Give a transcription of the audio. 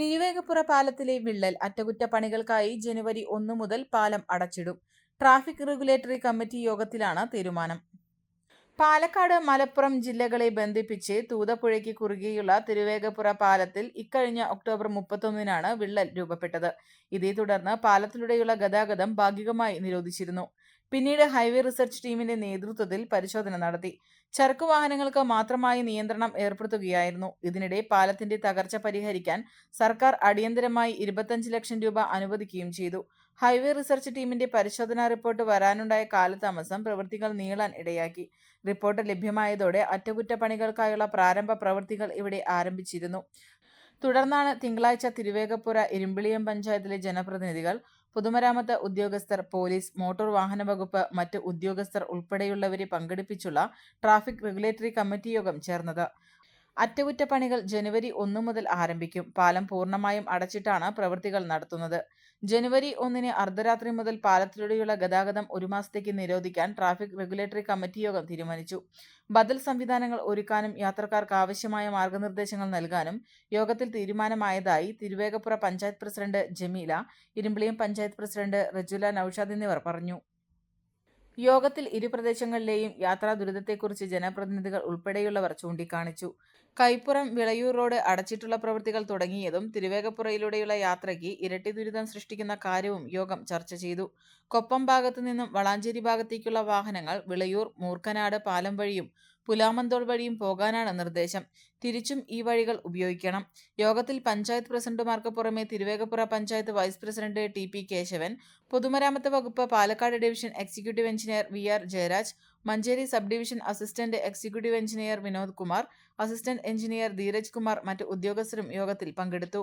തിരുവേഗപ്പുറ പാലത്തിലെ വിള്ളൽ അറ്റകുറ്റപ്പണികൾക്കായി ജനുവരി ഒന്ന് മുതൽ പാലം അടച്ചിടും. ട്രാഫിക് റെഗുലേറ്ററി കമ്മിറ്റി യോഗത്തിലാണ് തീരുമാനം. പാലക്കാട് മലപ്പുറം ജില്ലകളെ ബന്ധിപ്പിച്ച് തൂതപ്പുഴയ്ക്ക് കുറുകെയുള്ള തിരുവേഗപ്പുറ പാലത്തിൽ ഇക്കഴിഞ്ഞ ഒക്ടോബർ മുപ്പത്തൊന്നിനാണ് വിള്ളൽ രൂപപ്പെട്ടത്. ഇതേ തുടർന്ന് പാലത്തിലൂടെയുള്ള ഗതാഗതം ഭാഗികമായി നിരോധിച്ചിരുന്നു. പിന്നീട് ഹൈവേ റിസർച്ച് ടീമിന്റെ നേതൃത്വത്തിൽ പരിശോധന നടത്തി. ചരക്കു വാഹനങ്ങൾക്ക് മാത്രമായി നിയന്ത്രണം ഏർപ്പെടുത്തുകയായിരുന്നു. ഇതിനിടെ പാലത്തിന്റെ തകർച്ച പരിഹരിക്കാൻ സർക്കാർ അടിയന്തരമായി ഇരുപത്തഞ്ച് ലക്ഷം രൂപ അനുവദിക്കുകയും ചെയ്തു. ഹൈവേ റിസർച്ച് ടീമിന്റെ പരിശോധനാ റിപ്പോർട്ട് വരാനുണ്ടായ കാലതാമസം പ്രവൃത്തികൾ നീളാൻ ഇടയാക്കി. റിപ്പോർട്ട് ലഭ്യമായതോടെ അറ്റകുറ്റപ്പണികൾക്കായുള്ള പ്രാരംഭ പ്രവൃത്തികൾ ഇവിടെ ആരംഭിച്ചിരുന്നു. തുടർന്നാണ് തിങ്കളാഴ്ച തിരുവേഗപ്പുര ഇരുമ്പിളിയം പഞ്ചായത്തിലെ ജനപ്രതിനിധികൾ പൊതുമരാമത്ത് ഉദ്യോഗസ്ഥർ പോലീസ് മോട്ടോർ വാഹന വകുപ്പ് മറ്റ് ഉദ്യോഗസ്ഥർ ഉൾപ്പെടെയുള്ളവരെ പങ്കെടുപ്പിച്ചുള്ള ട്രാഫിക് റെഗുലേറ്ററി കമ്മിറ്റി യോഗം ചേർന്നത്. അറ്റകുറ്റപ്പണികൾ ജനുവരി ഒന്ന് മുതൽ ആരംഭിക്കും. പാലം പൂർണമായും അടച്ചിട്ടാണ് പ്രവൃത്തികൾ നടത്തുന്നത്. ജനുവരി ഒന്നിന് അർദ്ധരാത്രി മുതൽ പാലത്തിലൂടെയുള്ള ഗതാഗതം ഒരു മാസത്തേക്ക് നിരോധിക്കാൻ ട്രാഫിക് റെഗുലേറ്ററി കമ്മിറ്റി യോഗം തീരുമാനിച്ചു. ബദൽ സംവിധാനങ്ങൾ ഒരുക്കാനും യാത്രക്കാർക്ക് ആവശ്യമായ മാർഗനിർദ്ദേശങ്ങൾ നൽകാനും യോഗത്തിൽ തീരുമാനമായതായി തിരുവേഗപ്പുറ പഞ്ചായത്ത് പ്രസിഡന്റ് ജമീല ഇരുമ്പിളിയം പഞ്ചായത്ത് പ്രസിഡന്റ് റജുല നൌഷാദ് എന്നിവർ പറഞ്ഞു. യോഗത്തിൽ ഇരു പ്രദേശങ്ങളിലെയും യാത്രാ ദുരിതത്തെക്കുറിച്ച് ജനപ്രതിനിധികൾ ഉൾപ്പെടെയുള്ളവർ ചൂണ്ടിക്കാണിച്ചു. കൈപ്പുറം വിളയൂർ റോഡ് അടച്ചിട്ടുള്ള പ്രവൃത്തികൾ തുടങ്ങിയതും തിരുവേഗപ്പുറയിലൂടെയുള്ള യാത്രയ്ക്ക് ഇരട്ടി ദുരിതം സൃഷ്ടിക്കുന്ന കാര്യവും യോഗം ചർച്ച ചെയ്തു. കൊപ്പം ഭാഗത്തു നിന്നും വളാഞ്ചേരി ഭാഗത്തേക്കുള്ള വാഹനങ്ങൾ വിളയൂർ മൂർക്കനാട് പാലം വഴിയും പുലാമന്തോൾ വഴിയും പോകാനാണ് നിർദ്ദേശം. തിരിച്ചും ഈ വഴികൾ ഉപയോഗിക്കണം. യോഗത്തിൽ പഞ്ചായത്ത് പ്രസിഡന്റുമാർക്ക് പുറമെ Thiruvegappura panchayat vice president T P Keshavan പൊതുമരാമത്ത് വകുപ്പ് Palakkad division executive engineer V R Jayaraj Manjeri sub division assistant executive engineer Vinod Kumar assistant engineer Dheeraj Kumar മറ്റ് ഉദ്യോഗസ്ഥരും യോഗത്തിൽ പങ്കെടുത്തു.